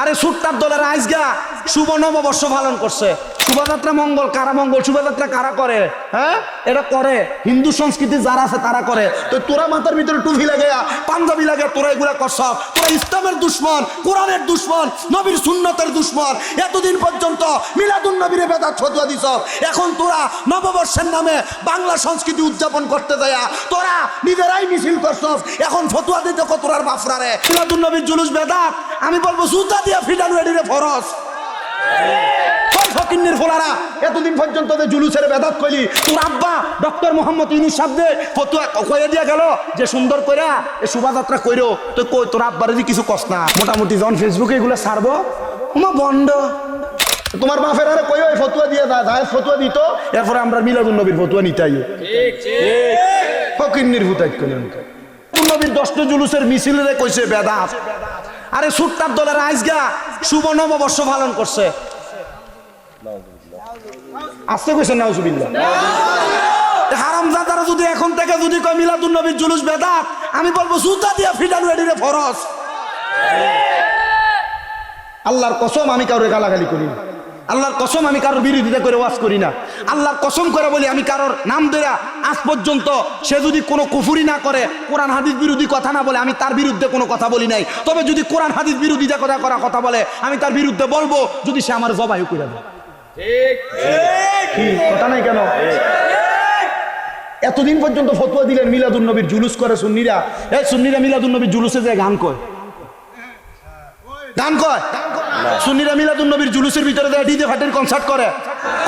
আরে সুট্টার দলের আইসগা শুভ নববর্ষ পালন করছে। শোভাযাত্রা মঙ্গল, কারা মঙ্গল? শোভাযাত্রা কারা করে? হ্যাঁ? এটা করে। হিন্দু সংস্কৃতি যারা আছে, তারা করে। তো তোরা মাথার ভিতরে টুপি লাগে পাঞ্জাবি লাগে তোরা এগুলা করছ। তোরা ইসলামের দুশ্মন, কোরআনের দুশ্মন, নবীর সুন্নতের দুশ্মন। এতদিন পর্যন্ত মিলাদুন নবীরে বেদাত ফতুয়া দিছ। এখন তোরা নববর্ষের নামে বাংলা সংস্কৃতি উদযাপন করতে যায় তোরা নিজেরাই মিছিল করছস। এখন ফতুয়া দিতে কত তোরার বাফরারে মিলাদুন নবীর জুলুস বেদাত, আমি বলব জুতা দিয়া ফিডানু এডিরে ফরস। কই ফকিন্নির ফোলারা, এতদিন পর্যন্ত যে জুলুসের বেদাত কইলি, তোর আব্বা ডক্টর মোহাম্মদ ইউনুস সাহেব ফতুয়া কয়ে দিয়া গেল, যে সুন্দর কইরা এই শোভাযাত্রা কইরো, তো কই তোর আব্বারে যে কিছু কস না। মোটামুটি যখন ফেসবুকে এগুলো ছাড়বো। উমা বন্ধ তোমার বাপের আরে কই ওই ফতুয়া দিয়ে দা জায়েজ ফতুয়া দিত, এরপরে আমরা মিলাদুন নবীর ফতুয়া নিতাই। ফকিন্নির ভূতাইত কইলেন নবীর দশটা জুলুসের মিছিলের কইছে বেদাত। আরে সুট্টার দলের আইসগা শুভ নববর্ষ পালন করছে। আসতে কইছেন, নাউজুবিল্লাহ। হারাম জাদারা যদি এখন থেকে যদি কয় মিলাদুন নবীর জুলুস বেদাত, আমি বলব জুতা দিয়া ফিডানু এডিরে ফরস আল্লাহর কসম আমি কারোর গালাগালি করি না। আল্লাহর কসম আমি কারোর বিরোধিতা করে ওয়াজ করি না। আল্লাহর কসম করে বলি, আমি কারোর নাম দেয়া আজ পর্যন্ত সে যদি কোনো কুফুরি না করে, কোরআন হাদিস বিরোধী কথা না বলে, আমি তার বিরুদ্ধে কোনো কথা বলি নাই। তবে যদি কোরআন হাদিস বিরোধিতা কথা করা কথা বলে, আমি তার বিরুদ্ধে বলব, যদি সে আমার জবাই করে দেয়। কথা নাই কেন? এতদিন পর্যন্ত ফতুয়া দিলেন মিলাদুল নবীর জুলুস করে সুন্নিরা। এই সুন্নিরা মিলাদুল নবীর জুলুসে যায় গান কয়। গান কয়? সুন্নিরা মিলাদুল নবীর জুলুসের ভিতরে দেয় ডিজে ফাটের কনসার্ট করে।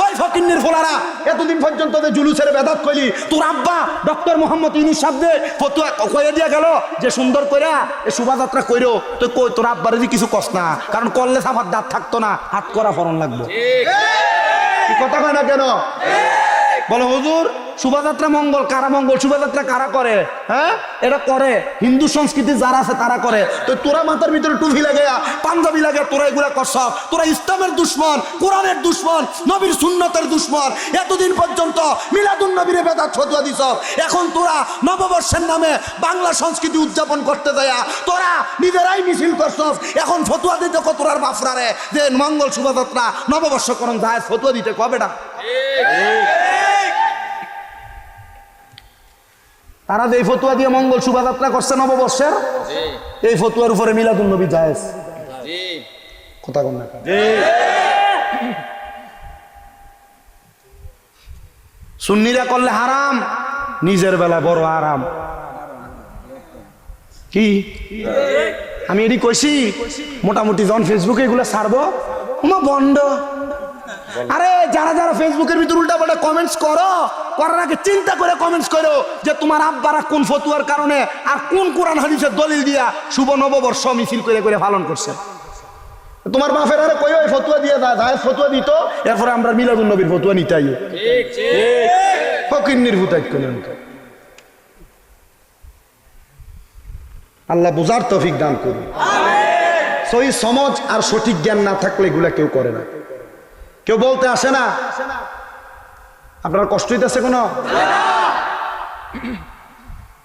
কয় ফকিন্নির ফোলারা? এতদিন পর্যন্ত যে জুলুসের বেদাত কইলি তোর আব্বা ডক্টর মোহাম্মদ ইউনুস সাবদে ফতুয়া কয়ে দিয়া গেল যে সুন্দর কইরা এ শোভাযাত্রা কইরো তো কই তোর আব্বার যে কিছু কস না কারণ করলে সাফার দাঁত থাকতো না হাত করা ফরন লাগবে। কি কথা কয় না কেন? বলো, হুজুর, শোভাযাত্রা মঙ্গল, কারা মঙ্গল? শোভাযাত্রা কারা করে? হ্যাঁ? এটা করে। হিন্দু সংস্কৃতি যারা আছে, তারা করে। তো তোরা মাথার ভিতরে টুপি লাগে, পাঞ্জাবি লাগে, তোরা এগুলা করছ। তোরা ইসলামের দুশ্মন, কোরআনের দুশ্মন, নবীর সুন্নতের দুশ্মন। এতদিন পর্যন্ত মিলাদুন নবীরে বেদাত ফতুয়া দিছ। এখন তোরা নববর্ষের নামে বাংলা সংস্কৃতি উদযাপন করতে যায়, তোরা নিজেরাই মিছিল করছস। এখন ফতুয়া দিতে কত তোরার বাফরারে যে মঙ্গল শোভাযাত্রা নববর্ষকরণ যায় ফতুয়া দিতে কবেটা তারা যে এই ফতুয়া দিয়ে মঙ্গল শোভাযাত্রা করছে নববর্ষের এই ফতুয়ার উপরে মিলাদুন নবী জায়েজ। কথা কম না সুন্নিরা করলে হারাম নিজের বেলা বড় আরাম কি? আমি এটি কইছি মোটামুটি যখন ফেসবুকে এগুলো ছাড়বো। বন্ধ আরে যারা যারা ফেসবুকের ভিতর উল্টা পাল্টা কমেন্টস করো করার আগে চিন্তা করে কমেন্টস করো যে তোমার আব্বারা কোন ফতুয়ার কারণে আর কোন কোরআন হাদিসের দলিল দিয়া শুভ নববর্ষ মিছিল করে করে পালন করছে। তোমার বাপের আরে কই ওই ফতুয়া দিয়ে দা জায়েজ ফতুয়া দিত? এরপরে আমরা মিলাদুন নবীর ফতুয়া নিতাই। ফকিন্নির ভূতাইত কইলেন আল্লাহ বুঝার তৌফিক দান করুন। সই সমাজ আর সঠিক জ্ঞান না থাকলে এগুলা কেউ করে না। কেউ বলতে আসে না। আপনার কষ্ট হইতেছে কোনো?